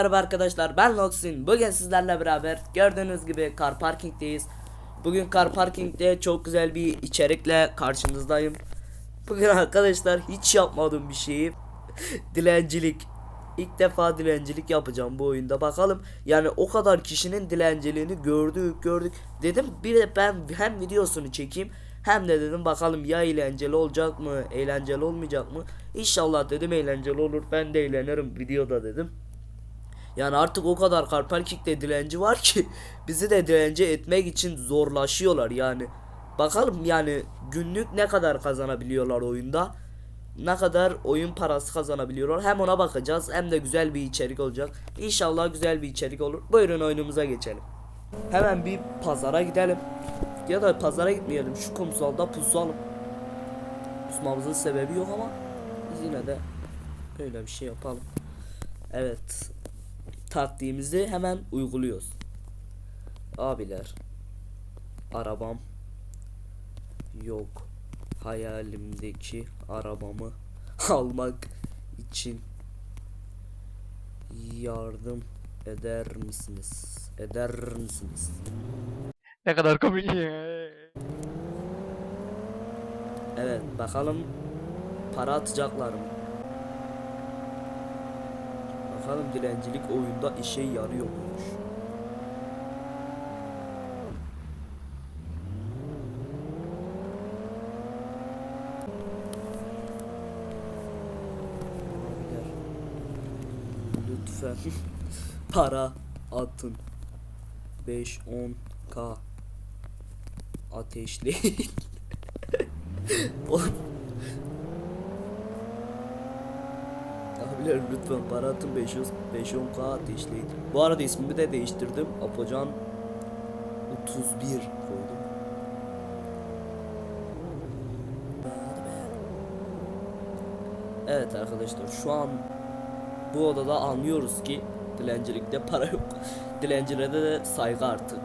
Merhaba arkadaşlar ben Noxin. Bugün sizlerle beraber gördüğünüz gibi car parkingdeyiz. Bugün car parkingde çok güzel bir içerikle karşınızdayım. Bugün arkadaşlar hiç yapmadığım bir şeyi Dilencilik İlk defa dilencilik yapacağım bu oyunda. Bakalım Yani o kadar kişinin dilenciliğini gördük gördük. Dedim bir de ben hem videosunu çekeyim hem de dedim bakalım ya eğlenceli olacak mı eğlenceli olmayacak mı? İnşallah dedim eğlenceli olur ben de eğlenirim videoda dedim yani artık o kadar Karpelkik'te dilenci var ki bizi de dilenci etmek için zorlaşıyorlar yani. Bakalım yani günlük ne kadar kazanabiliyorlar oyunda. Ne kadar oyun parası kazanabiliyorlar. Hem ona bakacağız hem de güzel bir içerik olacak. İnşallah güzel bir içerik olur. Buyurun oyunumuza geçelim. Hemen bir pazara gidelim. Ya da pazara gitmeyelim. Şu kumsalda pusalım. Pusmamızın sebebi yok ama biz yine de öyle bir şey yapalım. Evet taktiğimizi hemen uyguluyoruz. Abiler arabam yok. Hayalimdeki arabamı almak için yardım eder misiniz? Eder misiniz? Ne kadar komik. Evet bakalım para atacaklar mı? Bakalım dilencilik oyunda işe yarıyor muymuş? Lütfen para atın. 5-10k ateşleyin. Oğlum Abiler lütfen para atın 500 510k ateşleyin. Bu arada ismimi de değiştirdim. Apocan 31 koydum. Evet arkadaşlar şu an bu odada anlıyoruz ki dilencilikte para yok. Dilencilere de saygı artık.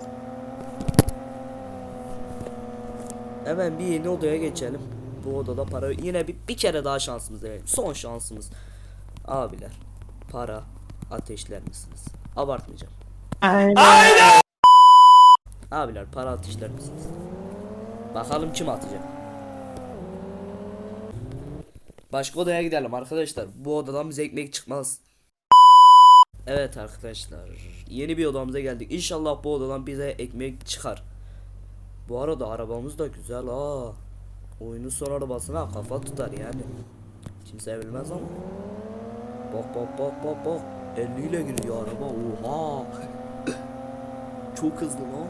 Hemen bir yeni odaya geçelim. Bu odada para yine bir, bir kere daha şansımız deneyelim. Son şansımız. Abiler para ateşler misiniz? Abartmayacağım. Abiler para ateşler misiniz? Bakalım kim atacak. Başka odaya gidelim arkadaşlar. Bu odadan bize ekmek çıkmaz. Evet arkadaşlar. Yeni bir odamıza geldik. İnşallah bu odadan bize ekmek çıkar. Bu arada arabamız da güzel ha. Oyunun son arabasına kafa tutar yani. Kimse bilmez ama. Bak bak bak bak bak. 50 ile gidiyor araba. Oha. Çok hızlı lan.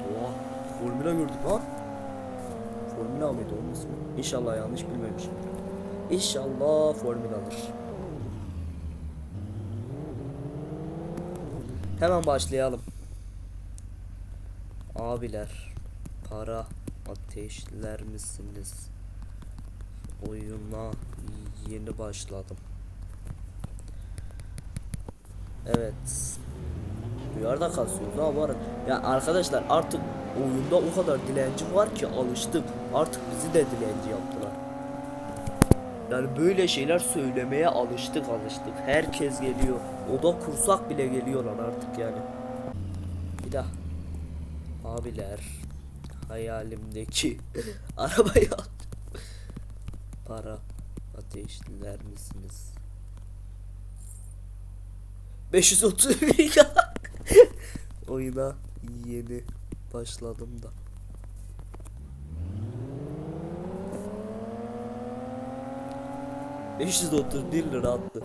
Oha. Formula gördük lan. Formula mıydı ismi? İnşallah yanlış bilmemişim. İnşallah formüladır. Hemen başlayalım. Abiler para ateşler misiniz? Oyuna yeni başladım. Evet. Duyarda kasıyoruz ha var. Ya arkadaşlar artık oyunda o kadar dilenci var ki alıştık. Artık bizi de dilenci yaptılar. Yani böyle şeyler söylemeye alıştık alıştık. Herkes geliyor. Oda kursak bile geliyorlar artık yani. Bir daha. Abiler hayalimdeki arabayı. Para ateşler misiniz? 530 Oyuna yeni başladım da. Bir lira attı.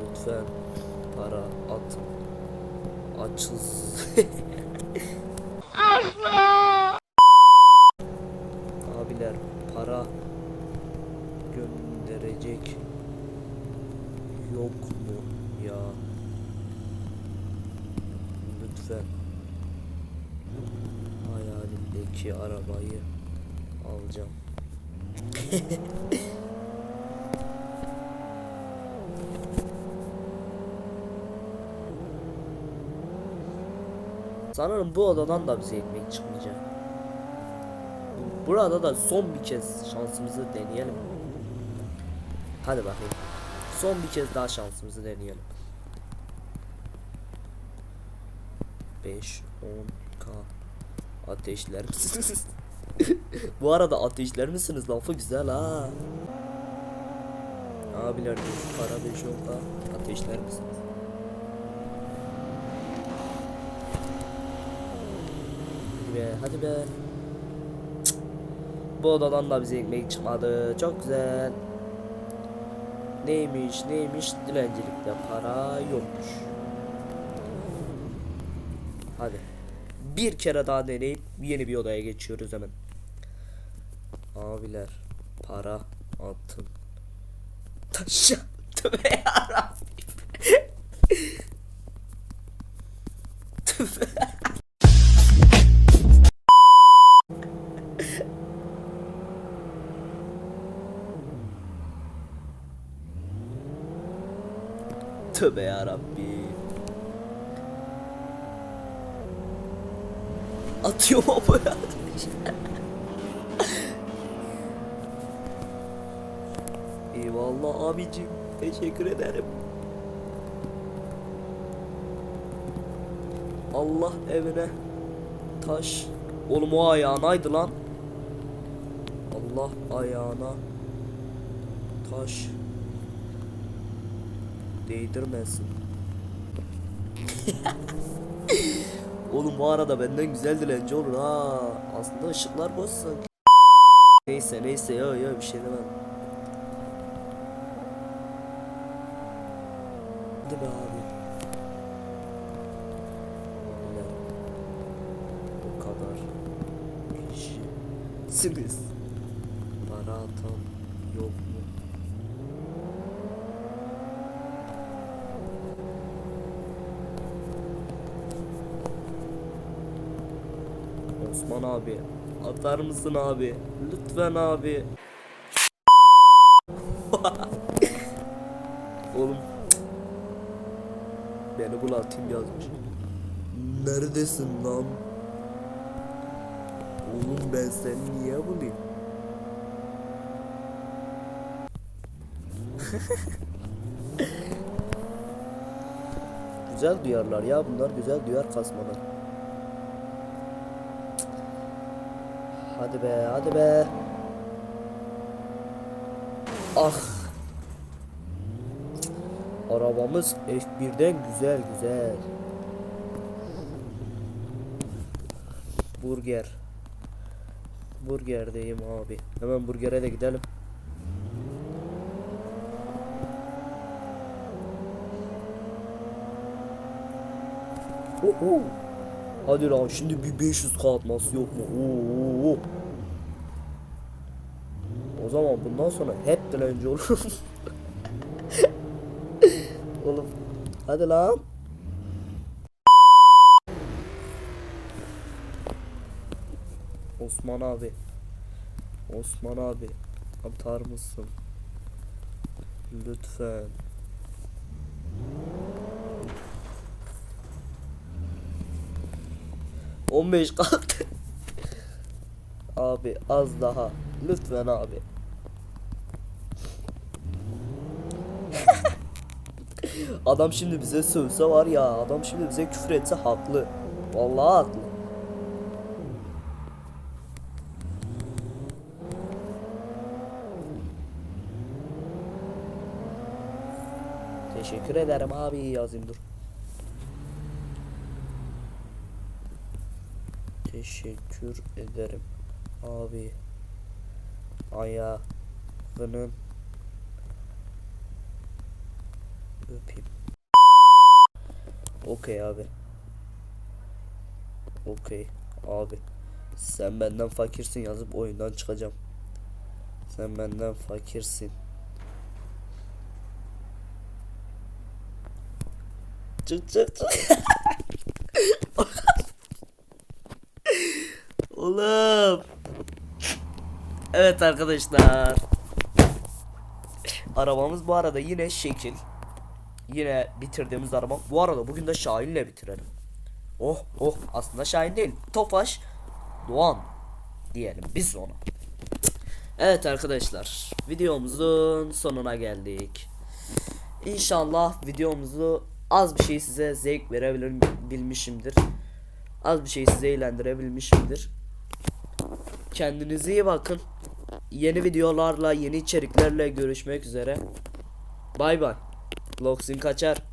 Lütfen para atın. Açız. Abiler para gönderecek yok mu ya? Lütfen hayalimdeki arabayı alacağım. Sanırım bu odadan da bize ekmek çıkmayacak. Burada da son bir kez şansımızı deneyelim. Hadi bakayım. Son bir kez daha şansımızı deneyelim. 5 10 k Ateşler misiniz? Bu arada ateşler misiniz? Lafı güzel ha. Abiler para 5 10 k Ateşler misiniz? Hadi be hadi be. Bu odadan da bize ekmek çıkmadı. Çok güzel. Neymiş neymiş dilencilikte para yokmuş. Hadi. Bir kere daha deneyip yeni bir odaya geçiyoruz hemen. Abiler para altın taşa tövbe yarabbim. Tövbe. Tövbe yarabbi. Atıyor mu ya? Eyvallah abicim. Teşekkür ederim. Allah evine taş. Oğlum o ayağınaydı lan. Allah ayağına taş değdirmesin. Oğlum bu arada benden güzel dilenci olur ha. Aslında ışıklar bozsun. Neyse neyse yo yo bir şey demem. Hadi be abi. Bu kadar kişi. Siniz. Para atan yok mu? Osman abi atar mısın abi? Lütfen abi. Oğlum Beni bul atayım yazmış. Neredesin lan? Oğlum ben seni niye bulayım? güzel duyarlar ya bunlar güzel duyar kasmalar. Hadi be hadi be. Ah. Arabamız F1'den güzel güzel. Burger. Burgerdeyim abi. Hemen burgere de gidelim. Oh, oh. Hadi lan şimdi bir 500 k atması yok mu? Oo. O zaman bundan sonra hep dilenci olurum. Oğlum hadi lan. Osman abi. Osman abi. Atar mısın? Lütfen. On beş kaldı. abi az daha. Lütfen abi. Adam şimdi bize sövse var ya adam şimdi bize küfür etse haklı. Vallahi haklı. Teşekkür ederim abi yazayım dur. Teşekkür ederim abi. Ayağının öpeyim. Okey abi. Okey abi. Sen benden fakirsin yazıp oyundan çıkacağım. Sen benden fakirsin. Çık çık çık. Oğlum. Evet arkadaşlar. Arabamız bu arada yine şekil. Yine bitirdiğimiz araba. Bu arada bugün de Şahin'le bitirelim. Oh oh aslında Şahin değil. Tofaş Doğan diyelim biz ona. Evet arkadaşlar videomuzun sonuna geldik. İnşallah videomuzu az bir şey size zevk verebilmişimdir. Az bir şey size eğlendirebilmişimdir. Kendinize iyi bakın. Yeni videolarla, yeni içeriklerle görüşmek üzere. Bay bay. Vlogsin kaçar.